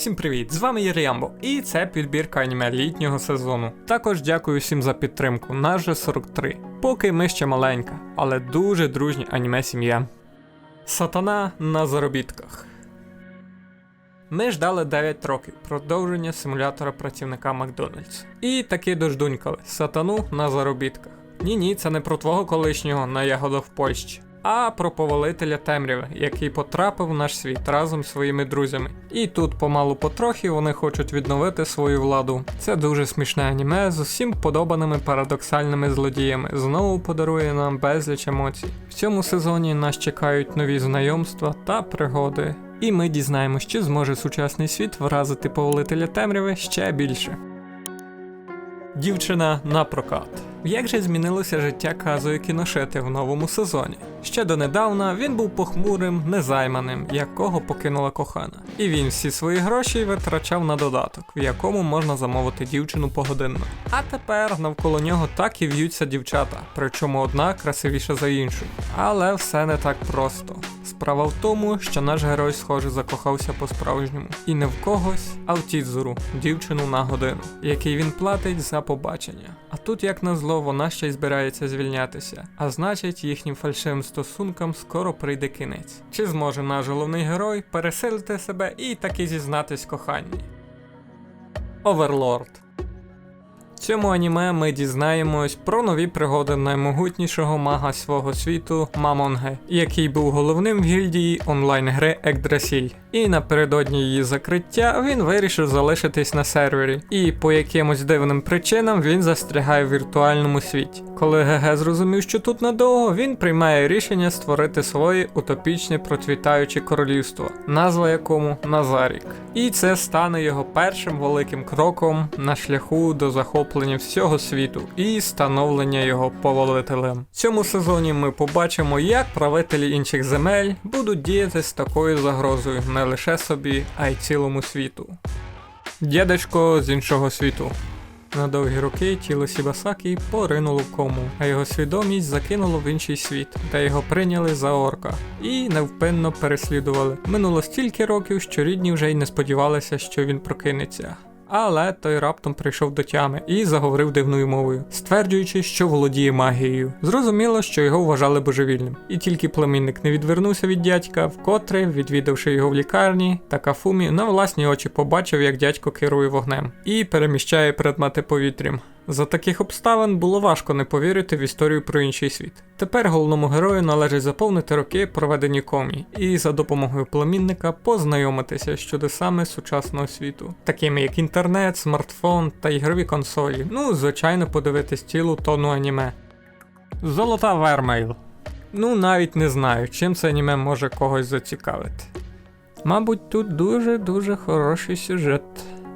Всім привіт! З вами є Ріамбо, і це підбірка аніме літнього сезону. Також дякую всім за підтримку. Нас же 43. Поки ми ще маленька, але дуже дружні аніме сім'я. Сатана на заробітках. Ми ждали 9 років продовження симулятора працівника Макдональдс. І таки дождунькали сатану на заробітках. Ні, ні, це не про твого колишнього на ягодах в Польщі, а про повелителя темряви, який потрапив в наш світ разом з своїми друзями. І тут помалу потрохи вони хочуть відновити свою владу. Це дуже смішне аніме з усім подобаними парадоксальними злодіями. Знову подарує нам безліч емоцій. В цьому сезоні нас чекають нові знайомства та пригоди. І ми дізнаємось, чи зможе сучасний світ вразити повелителя темряви ще більше. Дівчина на прокат. Як же змінилося життя Казої кіношети в новому сезоні? Ще донедавна він був похмурим, незайманим, якого покинула кохана. І він всі свої гроші витрачав на додаток, в якому можна замовити дівчину погодинно. А тепер навколо нього так і в'ються дівчата, причому одна красивіша за іншу. Але все не так просто. Справа в тому, що наш герой, схоже, закохався по-справжньому. І не в когось, а в Тідзуру, дівчину на годину, який він платить за побачення. А тут, як назло, вона ще й збирається звільнятися, а значить, їхнім фальшивим стосункам скоро прийде кінець. Чи зможе наш головний герой пересилити себе і таки зізнатись коханні? Оверлорд. Цьому аніме ми дізнаємось про нові пригоди наймогутнішого мага свого світу Мамонге, який був головним в гільдії онлайн-гри Екдрасіль. І напередодні її закриття він вирішив залишитись на сервері, і по якимось дивним причинам він застрягає в віртуальному світі. Коли ГГ зрозумів, що тут надовго, він приймає рішення створити своє утопічне процвітаюче королівство, назва якому Назарік. І це стане його першим великим кроком на шляху до захоплення всього світу і становлення його повелителем. В цьому сезоні ми побачимо, як правителі інших земель будуть діяти з такою загрозою не лише собі, а й цілому світу. Дядечко з іншого світу. На довгі роки тіло Сібасакі поринуло в кому, а його свідомість закинуло в інший світ, де його прийняли за орка і невпинно переслідували. Минуло стільки років, що рідні вже й не сподівалися, що він прокинеться. Але той раптом прийшов до тями і заговорив дивною мовою, стверджуючи, що володіє магією. Зрозуміло, що його вважали божевільним. І тільки племінник не відвернувся від дядька, вкотре, відвідавши його в лікарні, та кафумі, на власні очі побачив, як дядько керує вогнем і переміщає предмети повітрям. За таких обставин було важко не повірити в історію про інший світ. Тепер головному герою належить заповнити роки, проведені комі, і за допомогою племінника познайомитися з чудесами сучасного світу, такими як інтернет, смартфон та ігрові консолі. Ну, звичайно, подивитись цілу тону аніме. Золота Вермейл. Ну, навіть не знаю, чим це аніме може когось зацікавити. Мабуть, тут дуже-дуже хороший сюжет.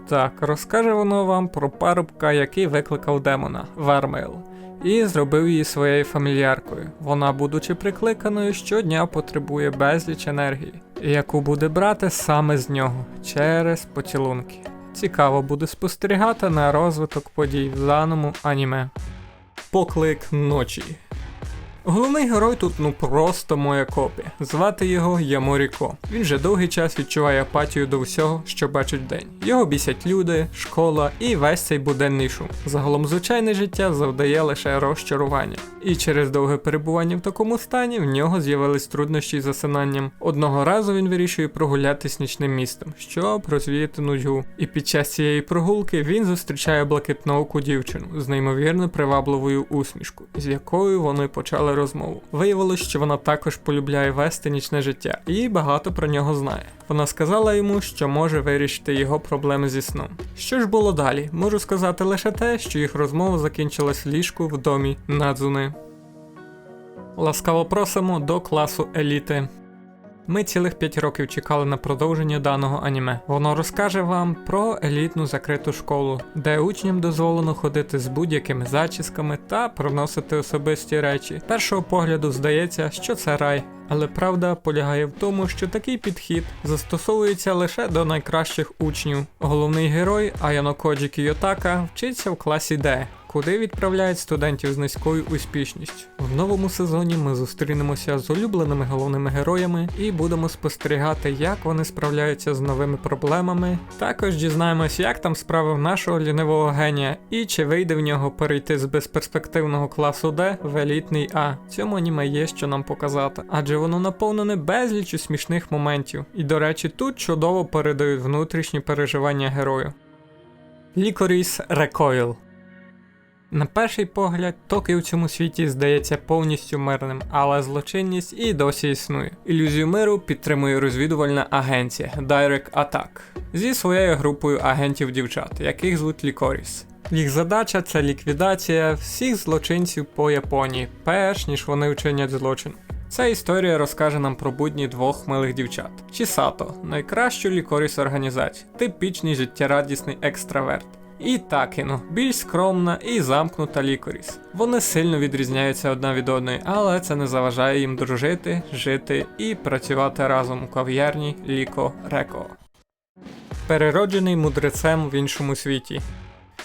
Так, розкаже воно вам про парубка, який викликав демона Вермейл, і зробив її своєю фамільяркою. Вона, будучи прикликаною, щодня потребує безліч енергії, яку буде брати саме з нього через поцілунки. Цікаво буде спостерігати на розвиток подій в даному аніме. Поклик ночі. Головний герой тут ну просто моя копія. Звати його Яморіко. Він вже довгий час відчуває апатію до всього, що бачить вдень. Його бісять люди, школа і весь цей буденний шум. Загалом звичайне життя завдає лише розчарування. І через довге перебування в такому стані в нього з'явились труднощі з засинанням. Одного разу він вирішує прогулятись нічним містом, щоб розвіяти нудьгу. І під час цієї прогулки він зустрічає блакитнооку дівчину з неймовірно привабливою усмішкою, з якою вони почали розмову. Виявилось, що вона також полюбляє вести нічне життя і багато про нього знає. Вона сказала йому, що може вирішити його проблеми зі сном. Що ж було далі? Можу сказати лише те, що їх розмова закінчилась в ліжку в домі Надзуни. Ласкаво просимо до класу еліти. Ми цілих 5 років чекали на продовження даного аніме. Воно розкаже вам про елітну закриту школу, де учням дозволено ходити з будь-якими зачісками та проносити особисті речі. Першого погляду здається, що це рай. Але правда полягає в тому, що такий підхід застосовується лише до найкращих учнів. Головний герой Аяно Коджі Кійотака вчиться в класі Д, куди відправляють студентів з низькою успішністю. В новому сезоні ми зустрінемося з улюбленими головними героями і будемо спостерігати, як вони справляються з новими проблемами. Також дізнаємось, як там справи нашого лінивого генія і чи вийде в нього перейти з безперспективного класу Д в елітний А. Цьому аніме є що нам показати, адже воно наповнене безлічю смішних моментів. І до речі, тут чудово передають внутрішні переживання герою. Лікоріс Recoil на перший погляд, Токіо в цьому світі здається повністю мирним, але злочинність і досі існує. Ілюзію миру підтримує розвідувальна агенція Direct Attack зі своєю групою агентів дівчат, яких звуть Лікоріс. Їх задача це ліквідація всіх злочинців по Японії, перш ніж вони вчинять злочин. Ця історія розкаже нам про будні двох милих дівчат. Чісато найкращу лікоріс організацію, типічний життєрадісний екстраверт. І Такіно, більш скромна і замкнута лікоріс. Вони сильно відрізняються одна від одної, але це не заважає їм дружити, жити і працювати разом у кав'ярні Ліко Реко. Перероджений мудрецем в іншому світі.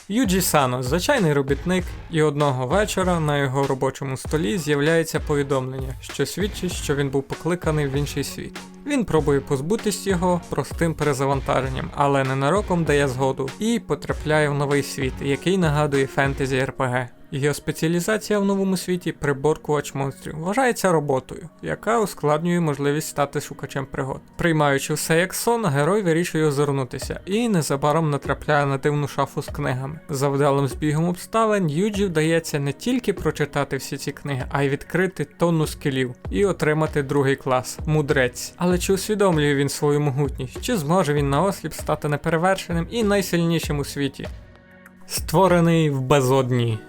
Юджі Сано звичайний робітник, і одного вечора на його робочому столі з'являється повідомлення, що свідчить, що він був покликаний в інший світ. Він пробує позбутись його простим перезавантаженням, але ненароком дає згоду і потрапляє в новий світ, який нагадує фентезі РПГ. Його спеціалізація в новому світі приборкувач монстрів вважається роботою, яка ускладнює можливість стати шукачем пригод. Приймаючи все як сон, герой вирішує озирнутися і незабаром натрапляє на дивну шафу з книгами. За вдалим збігом обставин Юджі вдається не тільки прочитати всі ці книги, а й відкрити тонну скілів і отримати другий клас мудрець. Але чи усвідомлює він свою могутність? Чи зможе він наосліп стати неперевершеним і найсильнішим у світі? Створений в безодні.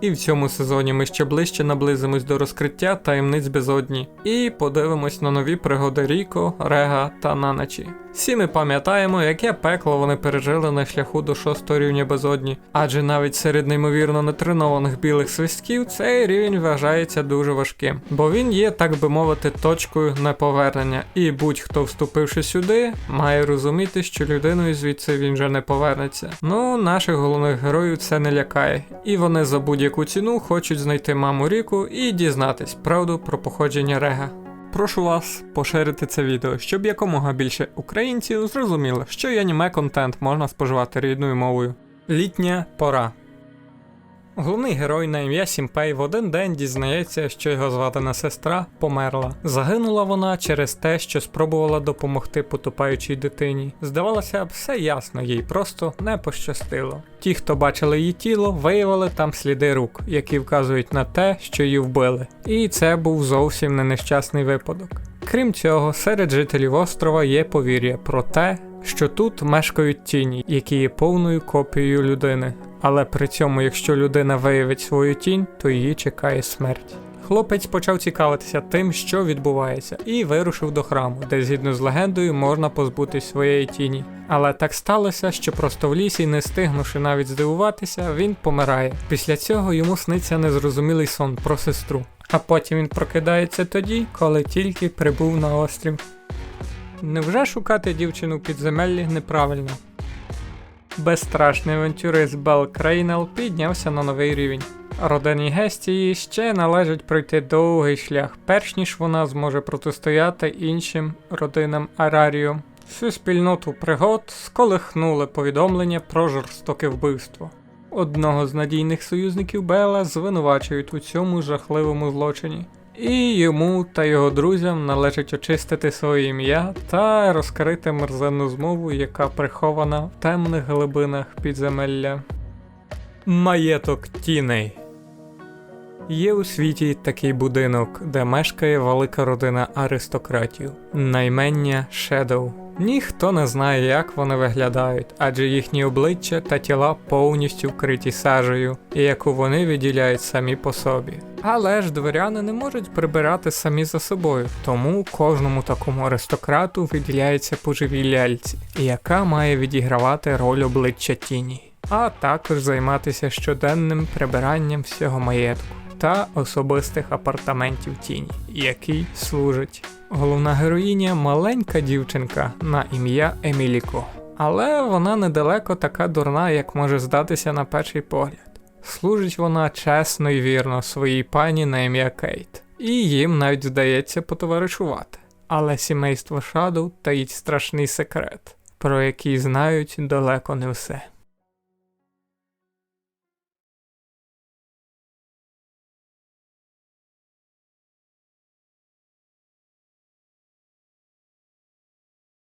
І в цьому сезоні ми ще ближче наблизимось до розкриття таємниць безодні. І подивимось на нові пригоди Ріко, Рега та Наначі. Всі ми пам'ятаємо, яке пекло вони пережили на шляху до шостого рівня безодні, адже навіть серед неймовірно нетренованих білих свистків цей рівень вважається дуже важким, бо він є, так би мовити, точкою неповернення, і будь-хто вступивши сюди, має розуміти, що людиною звідси він вже не повернеться. Ну, наших головних героїв це не лякає, і вони за будь-яку ціну хочуть знайти маму Ріку і дізнатись правду про походження Рега. Прошу вас поширити це відео, щоб якомога більше українців зрозуміло, що і аніме контент можна споживати рідною мовою. Літня пора. Головний герой на ім'я Сімпей в один день дізнається, що його зватина сестра померла. Загинула вона через те, що спробувала допомогти потопаючій дитині. Здавалося все ясно, їй просто не пощастило. Ті, хто бачили її тіло, виявили там сліди рук, які вказують на те, що її вбили. І це був зовсім не нещасний випадок. Крім цього, серед жителів острова є повір'я про те, що тут мешкають тіні, які є повною копією людини. Але при цьому, якщо людина виявить свою тінь, то її чекає смерть. Хлопець почав цікавитися тим, що відбувається, і вирушив до храму, де згідно з легендою можна позбутись своєї тіні. Але так сталося, що просто в лісі, не стигнувши навіть здивуватися, він помирає. Після цього йому сниться незрозумілий сон про сестру. А потім він прокидається тоді, коли тільки прибув на острів. Невже шукати дівчину в підземеллі неправильно? Безстрашний авантюрист Бел Крейнел піднявся на новий рівень. Родині Гестії ще належить пройти довгий шлях, перш ніж вона зможе протистояти іншим родинам Араріо. Всю спільноту пригод сколихнули повідомлення про жорстоке вбивство. Одного з надійних союзників Бела звинувачують у цьому жахливому злочині. І йому та його друзям належить очистити своє ім'я та розкрити мерзенну змову, яка прихована в темних глибинах підземелля. Маєток тіней. Є у світі такий будинок, де мешкає велика родина аристократів, наймення Шедоу. Ніхто не знає, як вони виглядають, адже їхні обличчя та тіла повністю вкриті сажею, яку вони відділяють самі по собі. Але ж дворяни не можуть прибирати самі за собою, тому кожному такому аристократу виділяється по ляльці, яка має відігравати роль обличчя тіні, а також займатися щоденним прибиранням всього маєтку та особистих апартаментів тіні, який служить. Головна героїня маленька дівчинка на ім'я Еміліко. Але вона недалеко така дурна, як може здатися на перший погляд. Служить вона чесно і вірно своїй пані на ім'я Кейт, і їм навіть вдається потоваришувати. Але сімейство Шадоу таїть страшний секрет, про який знають далеко не все.